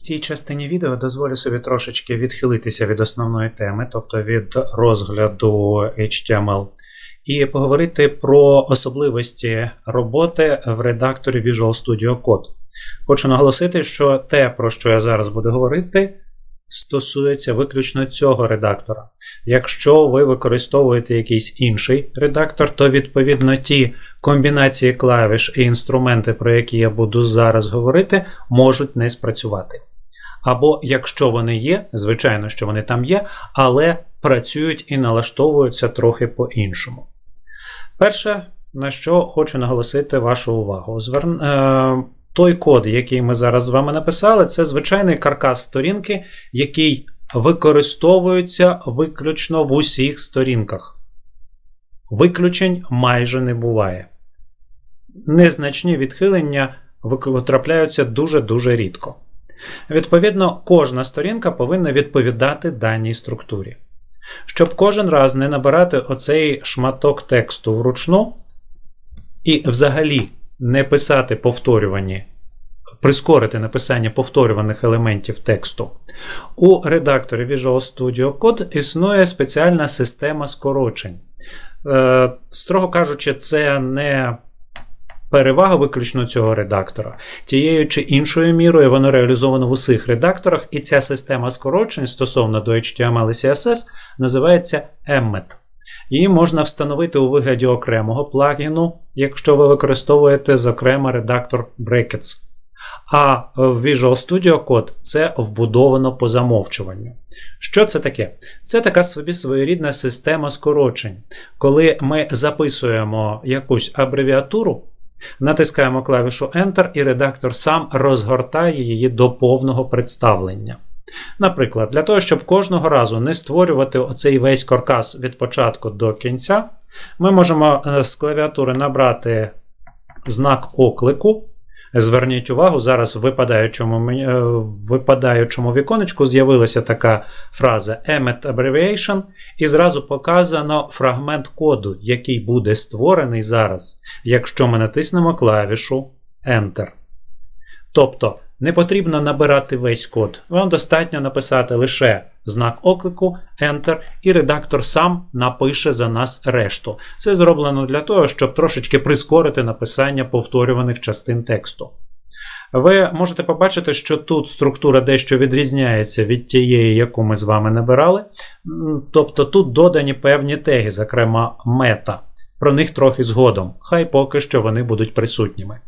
Цій частині відео дозволю собі трошечки відхилитися від основної теми, тобто від розгляду HTML, і поговорити про особливості роботи в редакторі Visual Studio Code. Хочу наголосити, що те, про що я зараз буду говорити, стосується виключно цього редактора. Якщо ви використовуєте якийсь інший редактор, то відповідно ті комбінації клавіш і інструменти, про які я буду зараз говорити, можуть не спрацювати. Або якщо вони є, звичайно, що вони там є, але працюють і налаштовуються трохи по-іншому. Перше, на що хочу наголосити вашу увагу. Звер... Е, той код, який ми зараз з вами написали, це звичайний каркас сторінки, який використовується виключно в усіх сторінках. Виключень майже не буває. Незначні відхилення трапляються дуже-дуже рідко. Відповідно, кожна сторінка повинна відповідати даній структурі. Щоб кожен раз не набирати оцей шматок тексту вручну і взагалі не писати повторювані, прискорити написання повторюваних елементів тексту. У редакторі Visual Studio Code існує спеціальна система скорочень. Е, строго кажучи, це не перевага виключно цього редактора. Тією чи іншою мірою воно реалізовано в усіх редакторах, і ця система скорочень стосовно до HTML і CSS називається Emmet. Її можна встановити у вигляді окремого плагіну, якщо ви використовуєте, зокрема, редактор Brackets. А в Visual Studio Code це вбудовано по замовчуванню. Що це таке? Це така собі своєрідна система скорочень. Коли ми записуємо якусь абревіатуру, натискаємо клавішу Enter, і редактор сам розгортає її до повного представлення. Наприклад, для того, щоб кожного разу не створювати оцей весь каркас від початку до кінця, ми можемо е, з клавіатури набрати знак оклику. Зверніть увагу, зараз в випадаючому е, в випадаючому віконечку з'явилася така фраза Emmet Abbreviation, і зразу показано фрагмент коду, який буде створений зараз, якщо ми натиснемо клавішу Enter. Тобто не потрібно набирати весь код. Вам достатньо написати лише знак оклику, Enter, і редактор сам напише за нас решту. Це зроблено для того, щоб трошечки прискорити написання повторюваних частин тексту. Ви можете побачити, що тут структура дещо відрізняється від тієї, яку ми з вами набирали. Тобто тут додані певні теги, зокрема мета. Про них трохи згодом. Хай поки що вони будуть присутніми.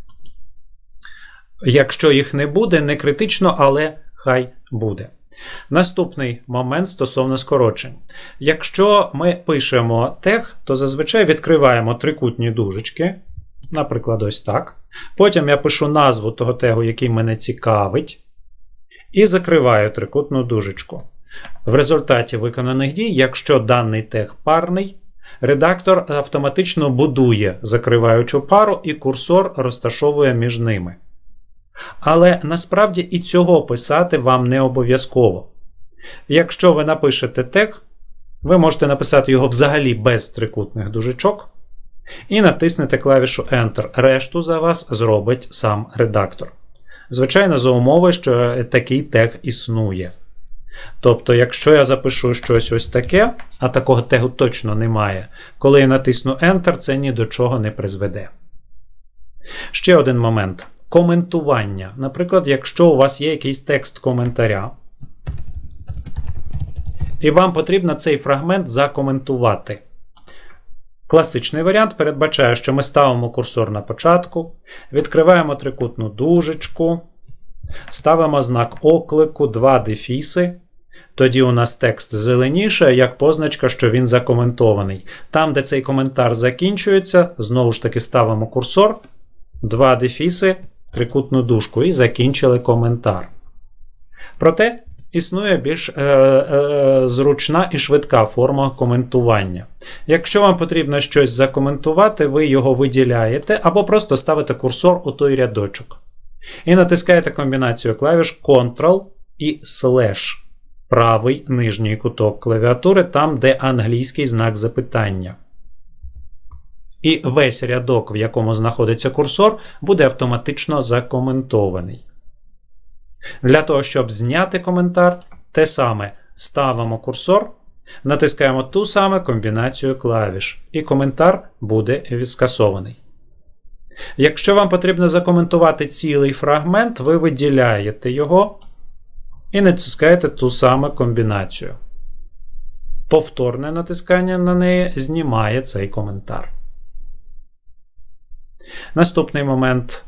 Якщо їх не буде, не критично, але хай буде. Наступний момент стосовно скорочень. Якщо ми пишемо тег, то зазвичай відкриваємо трикутні дужечки. Наприклад, ось так. Потім я пишу назву того тегу, який мене цікавить. І закриваю трикутну дужечку. В результаті виконаних дій, якщо даний тег парний, редактор автоматично будує закриваючу пару, і курсор розташовує між ними. Але насправді і цього писати вам не обов'язково. Якщо ви напишете тег, ви можете написати його взагалі без трикутних дужечок. І натиснете клавішу Enter. Решту за вас зробить сам редактор. Звичайно, за умови, що такий тег існує. Тобто, якщо я запишу щось ось таке, а такого тегу точно немає, коли я натисну Enter, це ні до чого не призведе. Ще один момент коментування. Наприклад, якщо у вас є якийсь текст коментаря, і вам потрібно цей фрагмент закоментувати. Класичний варіант передбачає, що ми ставимо курсор на початку, відкриваємо трикутну дужечку, ставимо знак оклику, два дефіси. Тоді у нас текст зеленіше, як позначка, що він закоментований. Там, де цей коментар закінчується, знову ж таки ставимо курсор, два дефіси, трикутну дужку і закінчили коментар. Проте існує більш е, е, зручна і швидка форма коментування. Якщо вам потрібно щось закоментувати, ви його виділяєте або просто ставите курсор у той рядочок. І натискаєте комбінацію клавіш Ctrl і Slash. Правий нижній куток клавіатури, там, де англійський знак запитання. І весь рядок, в якому знаходиться курсор, буде автоматично закоментований. Для того, щоб зняти коментар, те саме ставимо курсор, натискаємо ту саму комбінацію клавіш, і коментар буде відскасований. Якщо вам потрібно закоментувати цілий фрагмент, ви виділяєте його і натискаєте ту саму комбінацію. Повторне натискання на неї знімає цей коментар. Наступний момент.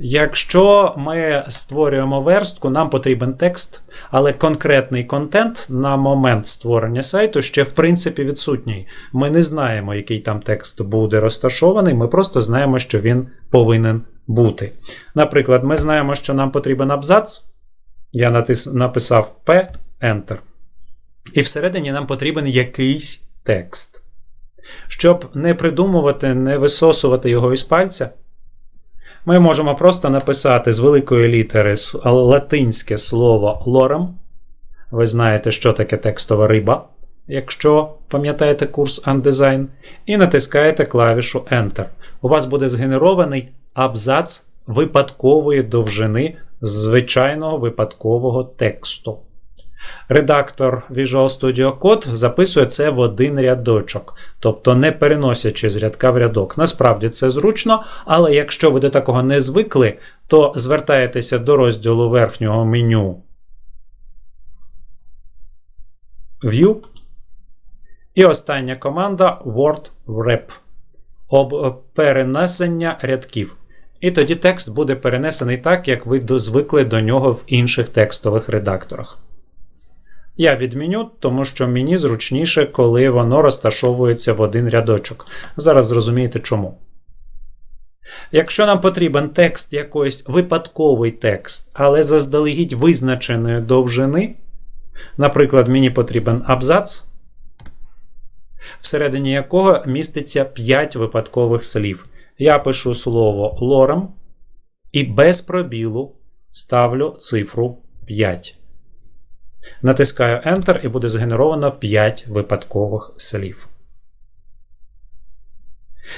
Якщо ми створюємо верстку, нам потрібен текст, але конкретний контент на момент створення сайту ще в принципі відсутній. Ми не знаємо, який там текст буде розташований, ми просто знаємо, що він повинен бути. Наприклад, ми знаємо, що нам потрібен абзац. Я натис... написав P, Enter. І всередині нам потрібен якийсь текст. Щоб не придумувати, не висосувати його із пальця, ми можемо просто написати з великої літери латинське слово lorem. Ви знаєте, що таке текстова риба, якщо пам'ятаєте курс Undesign, і натискаєте клавішу Enter. У вас буде згенерований абзац випадкової довжини звичайного випадкового тексту. Редактор Visual Studio Code записує це в один рядочок, тобто не переносячи з рядка в рядок. Насправді це зручно, але якщо ви до такого не звикли, то звертаєтеся до розділу верхнього меню View. І остання команда Word Wrap. Об перенесення рядків. І тоді текст буде перенесений так, як ви звикли до нього в інших текстових редакторах. Я відміню, тому що мені зручніше, коли воно розташовується в один рядочок. Зараз зрозумієте чому. Якщо нам потрібен текст якийсь випадковий текст, але заздалегідь визначеної довжини, наприклад, мені потрібен абзац, всередині якого міститься 5 випадкових слів. Я пишу слово лорем і без пробілу ставлю цифру 5. Натискаю Enter і буде згенеровано 5 випадкових слів.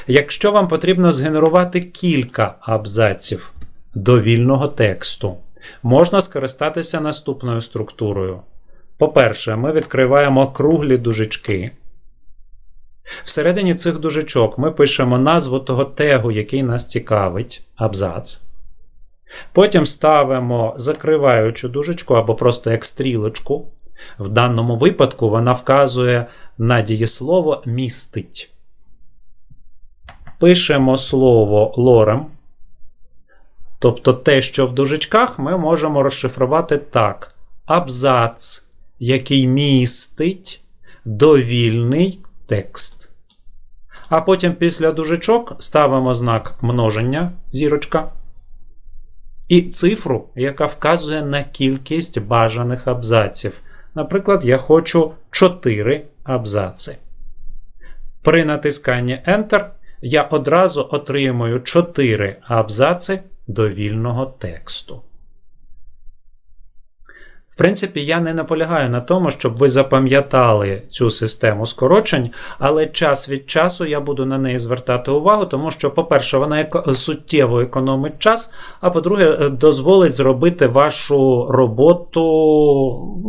Якщо вам потрібно згенерувати кілька абзаців довільного тексту, можна скористатися наступною структурою. По-перше, ми відкриваємо круглі дужечки. Всередині цих дужечок ми пишемо назву того тегу, який нас цікавить, абзац. Потім ставимо закриваючу дужечку або просто як стрілочку. В даному випадку вона вказує на дієслово містить. Пишемо слово лорем. Тобто те, що в дужечках, ми можемо розшифрувати так: абзац, який містить довільний текст. А потім після дужечок ставимо знак множення зірочка і цифру, яка вказує на кількість бажаних абзаців. Наприклад, я хочу 4 абзаци. При натисканні Enter я одразу отримую 4 абзаци довільного тексту. Принципі, я не наполягаю на тому, щоб ви запам'ятали цю систему скорочень, але час від часу я буду на неї звертати увагу, тому що, по-перше, вона суттєво економить час, а по-друге, е, дозволить зробити вашу роботу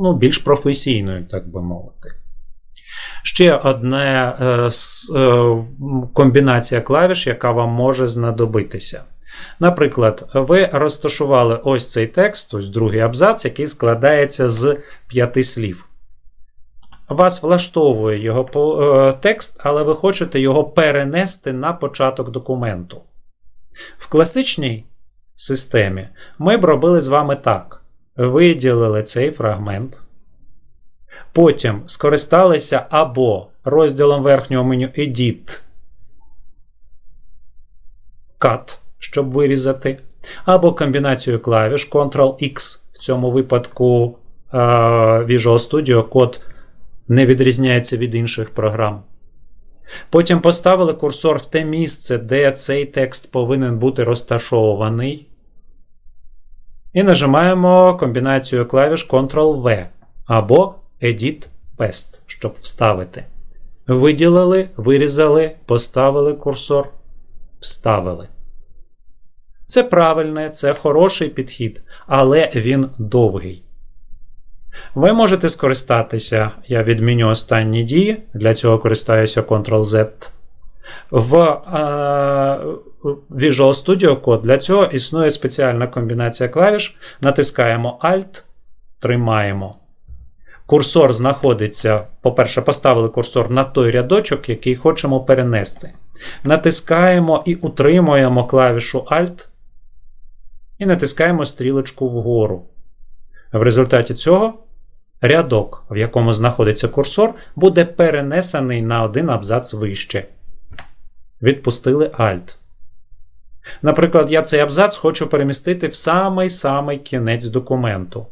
ну, більш професійною, так би мовити. Ще одна е, е, комбінація клавіш, яка вам може знадобитися. Наприклад, ви розташували ось цей текст, ось другий абзац, який складається з п'яти слів. Вас влаштовує його е, текст, але ви хочете його перенести на початок документу. В класичній системі ми б робили з вами так: виділили цей фрагмент. Потім скористалися або розділом верхнього меню Edit Cut щоб вирізати, або комбінацією клавіш Ctrl-X. В цьому випадку Visual Studio код не відрізняється від інших програм. Потім поставили курсор в те місце, де цей текст повинен бути розташований. І нажимаємо комбінацію клавіш Ctrl-V або Edit Paste, щоб вставити. Виділили, вирізали, поставили курсор, вставили. Це правильне, це хороший підхід, але він довгий. Ви можете скористатися, я відміню останні дії, для цього користаюся Ctrl-Z. В е, Visual Studio Code для цього існує спеціальна комбінація клавіш. Натискаємо Alt, тримаємо. Курсор знаходиться, по-перше, поставили курсор на той рядочок, який хочемо перенести. Натискаємо і утримуємо клавішу Alt. І натискаємо стрілочку вгору. В результаті цього рядок, в якому знаходиться курсор, буде перенесений на один абзац вище. Відпустили Alt. Наприклад, я цей абзац хочу перемістити в самий-самий кінець документу.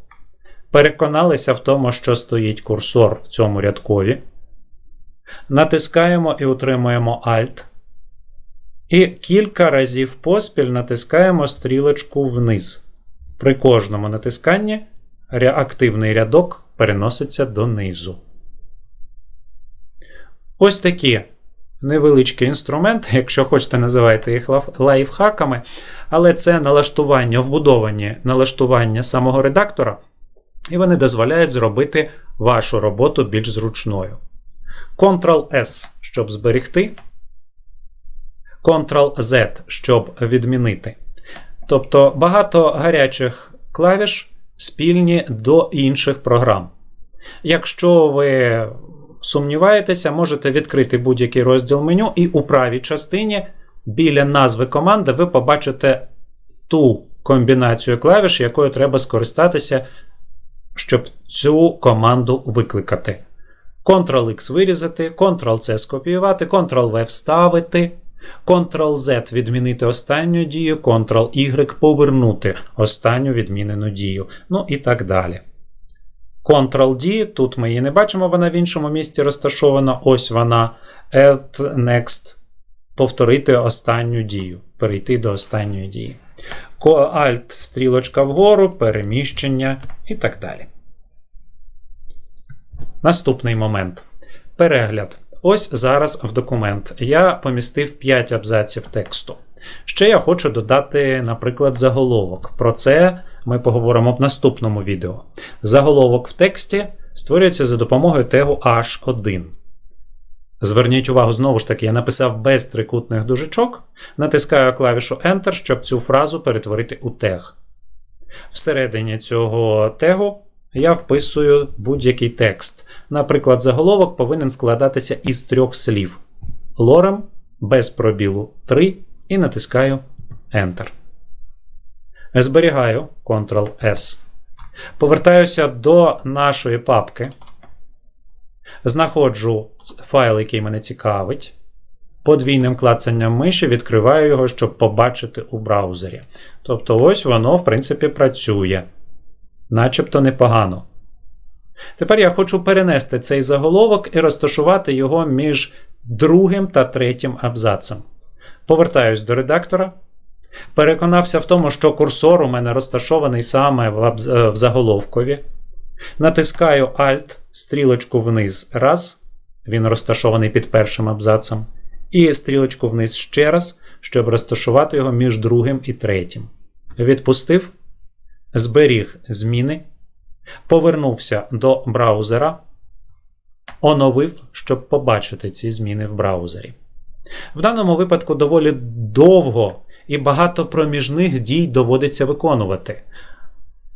Переконалися в тому, що стоїть курсор в цьому рядкові. Натискаємо і утримуємо Alt. І кілька разів поспіль натискаємо стрілочку вниз. При кожному натисканні активний рядок переноситься донизу. Ось такі невеличкі інструменти, якщо хочете, називайте їх лайфхаками, але це налаштування, вбудовані налаштування самого редактора, і вони дозволяють зробити вашу роботу більш зручною. Ctrl-S, щоб зберегти. Ctrl-Z, щоб відмінити. Тобто багато гарячих клавіш спільні до інших програм. Якщо ви сумніваєтеся, можете відкрити будь-який розділ меню, і у правій частині біля назви команди ви побачите ту комбінацію клавіш, якою треба скористатися, щоб цю команду викликати. Ctrl-X вирізати, Ctrl-C скопіювати, Ctrl-V вставити. Ctrl-Z відмінити останню дію, Ctrl-Y повернути останню відмінену дію. Ну і так далі. Ctrl-D, тут ми її не бачимо, вона в іншому місці розташована. Ось вона. Add Next. Повторити останню дію. Перейти до останньої дії. Alt, стрілочка вгору, переміщення і так далі. Наступний момент. Перегляд. Ось зараз в документ я помістив 5 абзаців тексту. Ще я хочу додати, наприклад, заголовок. Про це ми поговоримо в наступному відео. Заголовок в тексті створюється за допомогою тегу H1. Зверніть увагу, знову ж таки, я написав без трикутних дужечок, натискаю клавішу Enter, щоб цю фразу перетворити у тег. Всередині цього тегу я вписую будь-який текст. Наприклад, заголовок повинен складатися із трьох слів: лорем без пробілу 3 і натискаю Enter. Зберігаю Ctrl-S. Повертаюся до нашої папки. Знаходжу файл, який мене цікавить. Подвійним клацанням миші відкриваю його, щоб побачити у браузері. Тобто, ось воно, в принципі, працює. Начебто непогано. Тепер я хочу перенести цей заголовок і розташувати його між другим та третім абзацем. Повертаюсь до редактора. Переконався в тому, що курсор у мене розташований саме в, абз... в заголовкові. Натискаю Alt, стрілочку вниз раз. Він розташований під першим абзацем. І стрілочку вниз ще раз, щоб розташувати його між другим і третім. Відпустив, зберіг зміни. Повернувся до браузера, оновив, щоб побачити ці зміни в браузері. В даному випадку доволі довго і багато проміжних дій доводиться виконувати.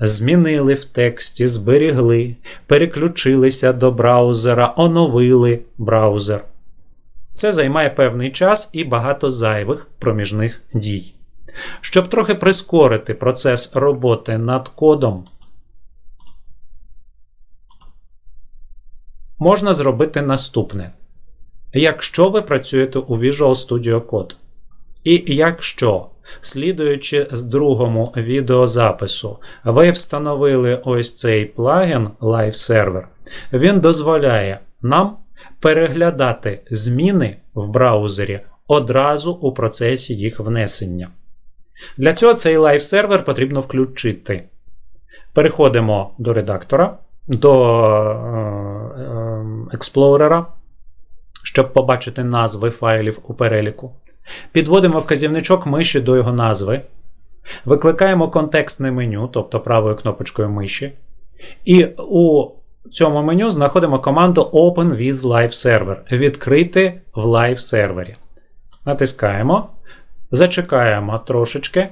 Змінили в тексті, зберігли, переключилися до браузера, оновили браузер. Це займає певний час і багато зайвих проміжних дій. Щоб трохи прискорити процес роботи над кодом, можна зробити наступне. Якщо ви працюєте у Visual Studio Code, і якщо, слідуючи з другому відеозапису, ви встановили ось цей плагін Live Server, він дозволяє нам переглядати зміни в браузері одразу у процесі їх внесення. Для цього цей Live сервер потрібно включити. Переходимо до редактора, до експлорера, щоб побачити назви файлів у переліку. Підводимо вказівничок миші до його назви. Викликаємо контекстне меню, тобто правою кнопочкою миші. І у цьому меню знаходимо команду Open with Live Server. Відкрити в лайв сервері. Натискаємо, зачекаємо трошечки.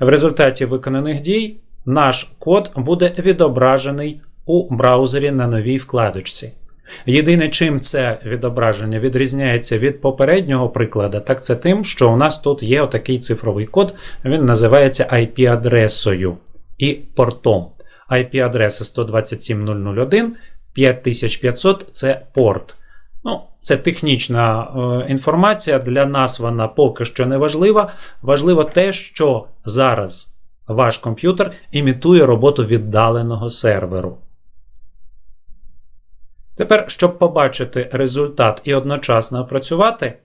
В результаті виконаних дій наш код буде відображений у браузері на новій вкладочці. Єдине, чим це відображення відрізняється від попереднього прикладу, так це тим, що у нас тут є отакий цифровий код, він називається IP-адресою і портом. IP-адреса 127.001, 5500 це порт. Ну, Це технічна е, інформація. Для нас вона поки що не важлива. Важливо те, що зараз ваш комп'ютер імітує роботу віддаленого серверу. Тепер, щоб побачити результат і одночасно опрацювати,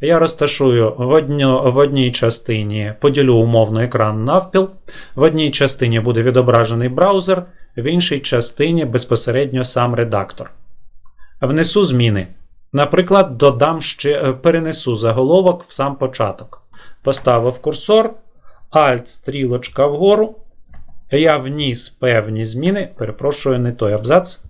я розташую в, одню, в одній частині, поділю умовно екран навпіл, в одній частині буде відображений браузер, в іншій частині безпосередньо сам редактор. Внесу зміни. Наприклад, додам ще перенесу заголовок в сам початок. Поставив курсор, Alt, стрілочка вгору. Я вніс певні зміни. Перепрошую, не той абзац.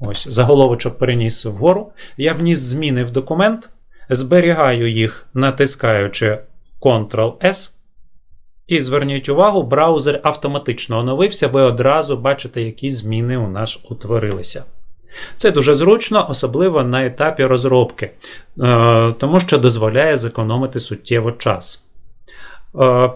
Ось, заголовочок переніс вгору. Я вніс зміни в документ, зберігаю їх, натискаючи Ctrl-S. І зверніть увагу, браузер автоматично оновився. Ви одразу бачите, які зміни у нас утворилися. Це дуже зручно, особливо на етапі розробки, тому що дозволяє зекономити суттєво час.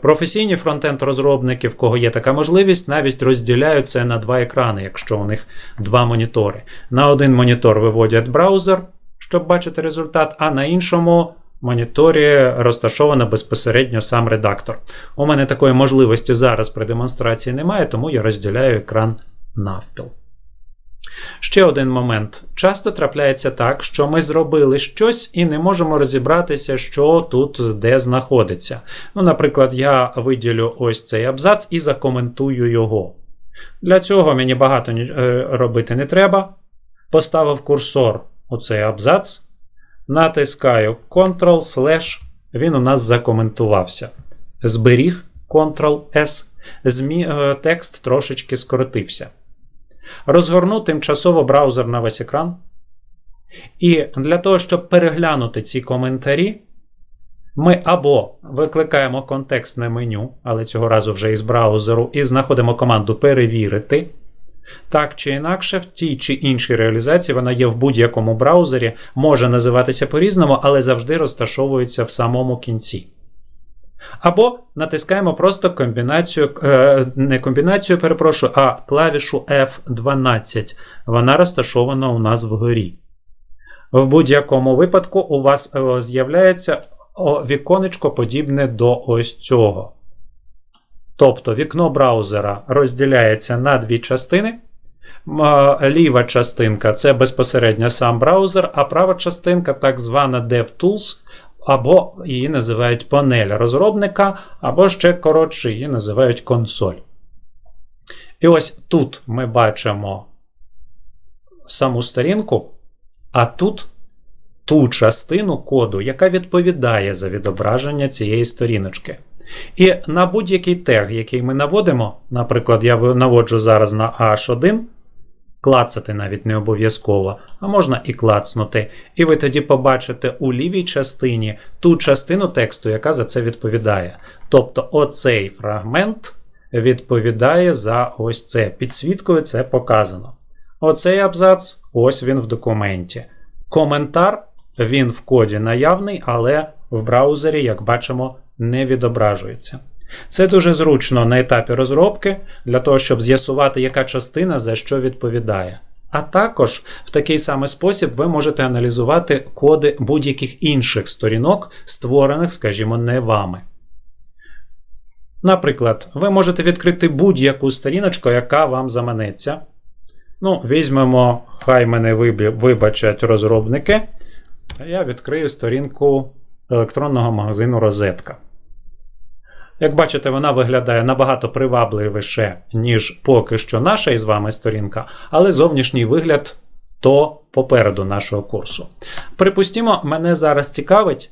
Професійні фронтенд-розробники, в кого є така можливість, навіть розділяють це на два екрани, якщо у них два монітори. На один монітор виводять браузер, щоб бачити результат, а на іншому моніторі розташовано безпосередньо сам редактор. У мене такої можливості зараз при демонстрації немає, тому я розділяю екран навпіл. Ще один момент. Часто трапляється так, що ми зробили щось і не можемо розібратися, що тут де знаходиться. Ну, Наприклад, я виділю ось цей абзац і закоментую його. Для цього мені багато робити не треба. Поставив курсор у цей абзац, натискаю Ctrl, слеш, він у нас закоментувався. Зберіг Ctrl-S, текст трошечки скоротився розгорну тимчасово браузер на весь екран. І для того, щоб переглянути ці коментарі, ми або викликаємо контекстне меню, але цього разу вже із браузеру, і знаходимо команду перевірити. Так чи інакше, в тій чи іншій реалізації вона є в будь-якому браузері, може називатися по-різному, але завжди розташовується в самому кінці. Або натискаємо просто комбінацію, е, не комбінацію, перепрошую, а клавішу F12. Вона розташована у нас вгорі. В будь-якому випадку у вас е, з'являється віконечко подібне до ось цього. Тобто вікно браузера розділяється на дві частини. Ліва частинка це безпосередньо сам браузер, а права частинка, так звана DevTools, або її називають панель розробника, або ще коротше її називають консоль. І ось тут ми бачимо саму сторінку, а тут ту частину коду, яка відповідає за відображення цієї сторіночки. І на будь-який тег, який ми наводимо, наприклад, я наводжу зараз на H1, клацати навіть не обов'язково, а можна і клацнути. І ви тоді побачите у лівій частині ту частину тексту, яка за це відповідає. Тобто оцей фрагмент відповідає за ось це. Підсвіткою це показано. Оцей абзац, ось він в документі. Коментар, він в коді наявний, але в браузері, як бачимо, не відображується. Це дуже зручно на етапі розробки для того, щоб з'ясувати, яка частина за що відповідає. А також в такий самий спосіб ви можете аналізувати коди будь-яких інших сторінок, створених, скажімо, не вами. Наприклад, ви можете відкрити будь-яку сторіночку, яка вам заманеться. Ну, візьмемо, хай мене вибачать розробники. Я відкрию сторінку електронного магазину Розетка. Як бачите, вона виглядає набагато привабливіше, ніж поки що наша із вами сторінка, але зовнішній вигляд то попереду нашого курсу. Припустімо, мене зараз цікавить,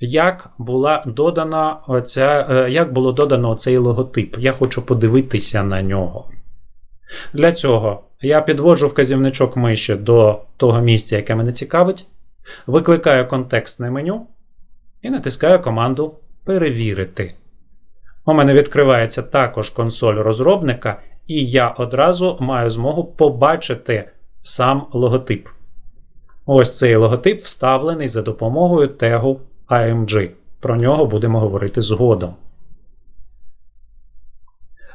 як була додана оця, е, як було додано цей логотип. Я хочу подивитися на нього. Для цього я підводжу вказівничок миші до того місця, яке мене цікавить, викликаю контекстне меню і натискаю команду Перевірити. У мене відкривається також консоль розробника, і я одразу маю змогу побачити сам логотип. Ось цей логотип вставлений за допомогою тегу AMG. Про нього будемо говорити згодом.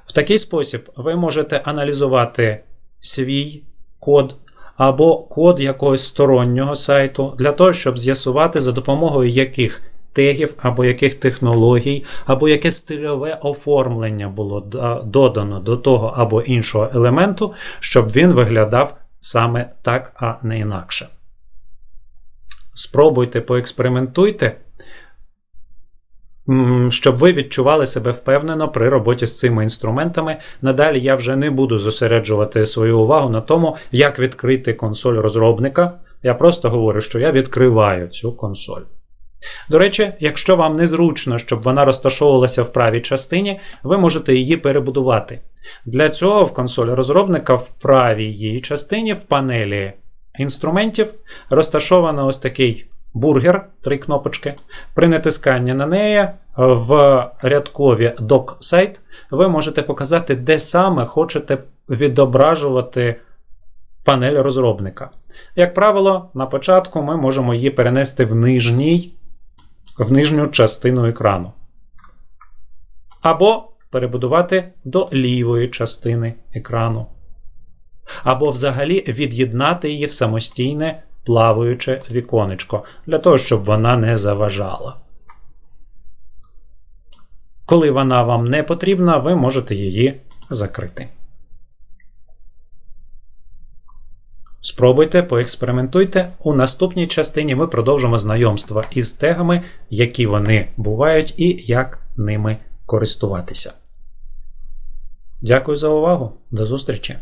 В такий спосіб ви можете аналізувати свій код або код якогось стороннього сайту для того, щоб з'ясувати за допомогою яких тегів або яких технологій, або яке стильове оформлення було додано до того або іншого елементу, щоб він виглядав саме так, а не інакше. Спробуйте, поекспериментуйте, щоб ви відчували себе впевнено при роботі з цими інструментами. Надалі я вже не буду зосереджувати свою увагу на тому, як відкрити консоль розробника. Я просто говорю, що я відкриваю цю консоль. До речі, якщо вам незручно, щоб вона розташовувалася в правій частині, ви можете її перебудувати. Для цього в консолі розробника в правій її частині в панелі інструментів розташовано ось такий бургер, три кнопочки. При натисканні на неї в рядкові док-сайт ви можете показати, де саме хочете відображувати панель розробника. Як правило, на початку ми можемо її перенести в нижній, в нижню частину екрану. Або перебудувати до лівої частини екрану. Або взагалі від'єднати її в самостійне плаваюче віконечко, для того, щоб вона не заважала. Коли вона вам не потрібна, ви можете її закрити. Спробуйте, поекспериментуйте. У наступній частині ми продовжимо знайомство із тегами, які вони бувають, і як ними користуватися. Дякую за увагу. До зустрічі!